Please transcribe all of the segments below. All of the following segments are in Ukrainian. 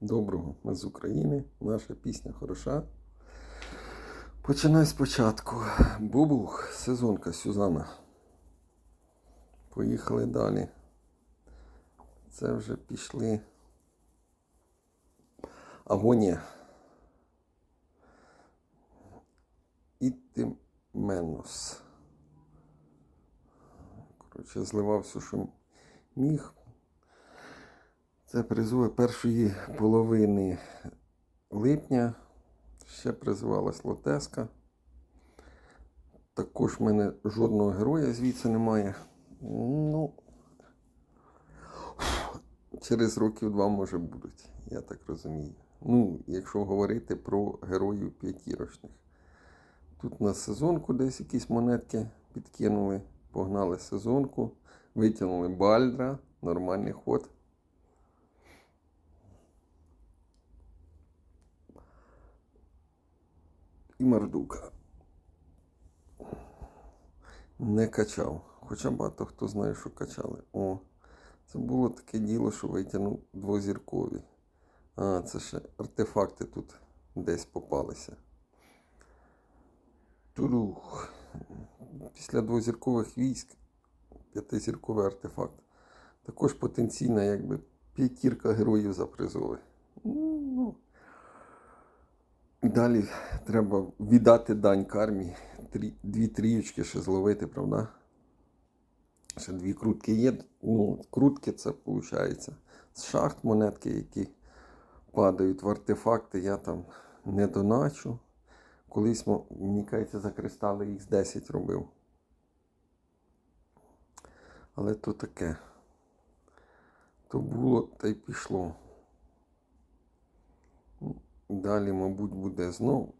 Доброго, ми з України. Наша пісня хороша. Починай спочатку. Бубух, сезонка Сюзана. Поїхали далі. Це вже пішли. Агонія. Іти Менос. Коротше, зливав все, що міг. Це призови першої половини липня. Ще призивалась Лотеска. Також в мене жодного героя звідси немає. Ну, через років два, може, будуть, я так розумію. Ну, якщо говорити про героїв п'ятірочних. Тут на сезонку десь якісь монетки підкинули, погнали сезонку, витягнули бальдра, нормальний ход. І Мардука. Не качав. Хоча багато хто знає, що качали. О, це було таке діло, що витягнув двозіркові. А, це ще артефакти тут десь попалися. Турух. Після двозіркових військ п'ятизірковий артефакт. Також потенційна, якби п'ятірка героїв за призови. Ну, Далі треба віддати дань кармі. Трі, дві трієчки ще зловити, правда? Ще дві крутки є. Ну, крутки це виходить. З шахт монетки, які падають в артефакти, я там не доначу. Колись, мені кажеться, за кристали Х10 робив. Але то таке. То було та й пішло. Далі, мабуть, буде знов.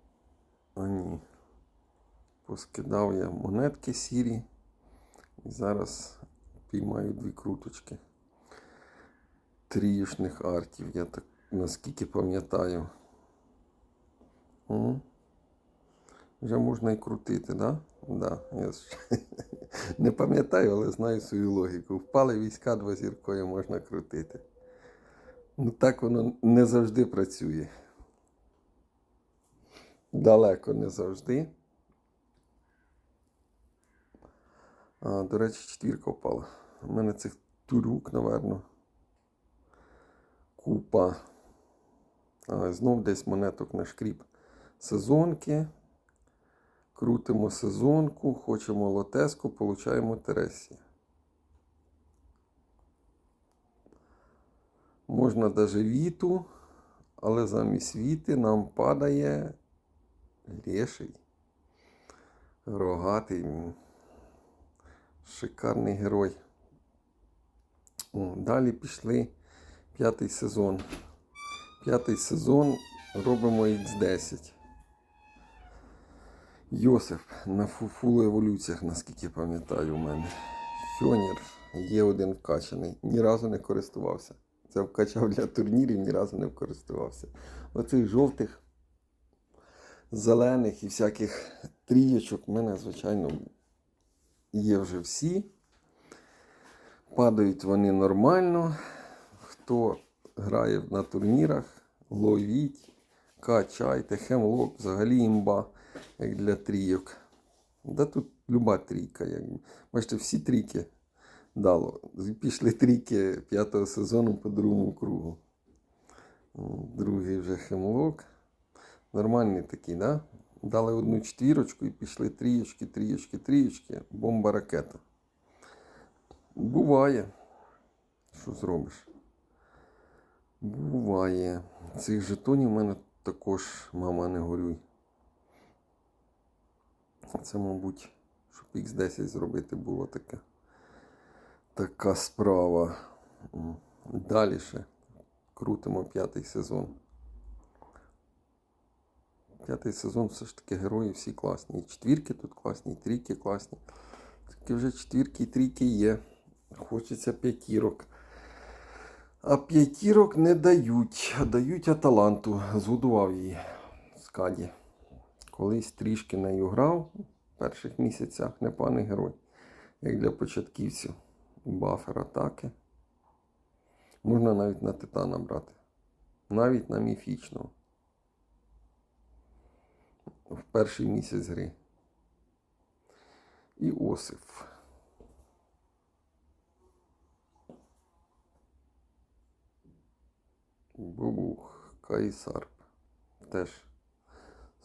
А ні. Поскидав я монетки сірі. І зараз піймаю дві круточки. Трієшних артів, я так наскільки пам'ятаю. Вже можна і крутити, да? Да. Я не пам'ятаю, але знаю свою логіку. Впали війська двозіркою можна крутити. Ну так воно не завжди працює. Далеко не завжди. А, до речі, четвірка впала. У мене цих турюк, напевно. Купа. А, знов десь монеток на шкріп. Сезонки. Крутимо сезонку, хочемо лотеску, получаємо тересі. Можна навіть віту, але замість віти нам падає леший, рогатий, шикарний герой. О, далі пішли п'ятий сезон. П'ятий сезон робимо Х10. Йосиф на фул еволюціях, наскільки пам'ятаю, у мене. Фьонір є один вкачаний. Ні разу не користувався. Це вкачав для турнірів, ні разу не користувався. Оцих жовтих зелених і всяких трієчок в мене, звичайно, є вже всі. Падають вони нормально. Хто грає на турнірах, ловіть, качайте, хемлок, взагалі імба, як для трійок. Да тут люба трійка. Як... Бачите, всі трійки дало. Пішли трійки п'ятого сезону по другому кругу. Другий вже хемлок. Нормальний такий, да? Дали одну четвірочку і пішли трієчки, трієчки, трієчки, бомба ракета. Буває. Що зробиш? Буває. Цих жетонів в мене також, мама, не горюй. Це, мабуть, щоб Х10 зробити було таке. Така справа. Далі ще крутимо п'ятий сезон. П'ятий сезон все ж таки герої всі класні. І четвірки тут класні, і трійки класні. Тільки вже четвірки і трійки є. Хочеться п'ятірок. А п'ятірок не дають, дають Аталанту. Згодував її Скаді. Колись трішки нею грав в перших місяцях непаний герой. Як для початківців. Бафер атаки. Можна навіть на титана брати. Навіть на міфічного. В перший місяць гри. Іосиф. Бубух, Кайсарп. Теж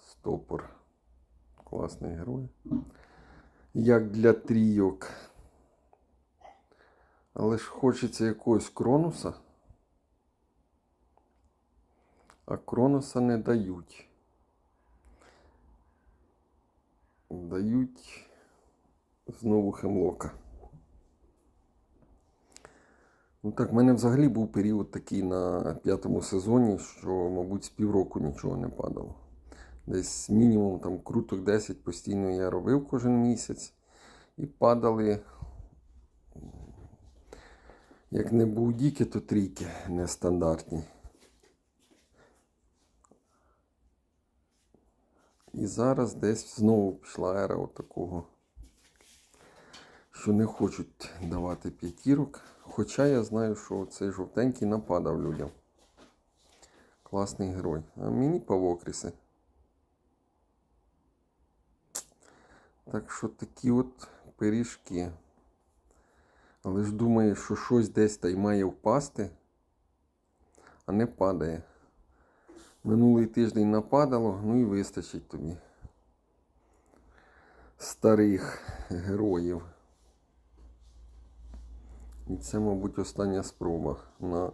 стопор. Класний герой. Як для трійок. Але ж хочеться якогось кронуса. А кроноса не дають. Дають знову хемлока. Ну так, в мене взагалі був період такий на п'ятому сезоні, що, мабуть, з півроку нічого не падало. Десь мінімум там круток 10 постійно я робив кожен місяць. І падали, як не будіки, то трійки нестандартні. І зараз десь знову пішла ера от такого, що не хочуть давати п'ятірок. Хоча я знаю, що цей жовтенький нападав людям. Класний герой. А мені павокріси. Так що такі от пиріжки. Але ж думає, що щось десь та й має впасти, а не падає. Минулий тиждень нападало, ну і вистачить тобі старих героїв. І це, мабуть, остання спроба на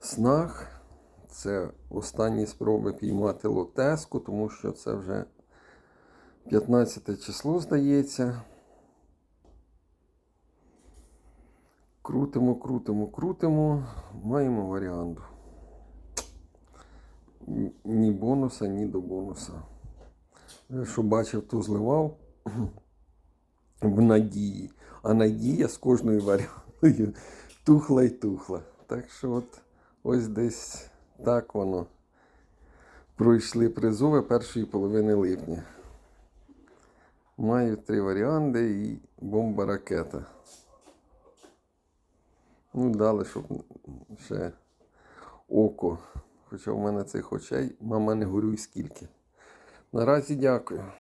снах. Це останні спроби піймати лотеску, тому що це вже 15 число, здається. Крутимо, крутимо, крутимо. Маємо варіант. Ні- бонуса, ні до бонуса. Що бачив, то зливав в надії. А надія з кожною варіантою тухла й тухла. Так що от ось десь так воно. Пройшли призови першої половини липня. Маю три варіанти і бомба ракета. Ну, дали, щоб ще око. Хоча в мене цих очей, мама не горюй скільки. Наразі дякую.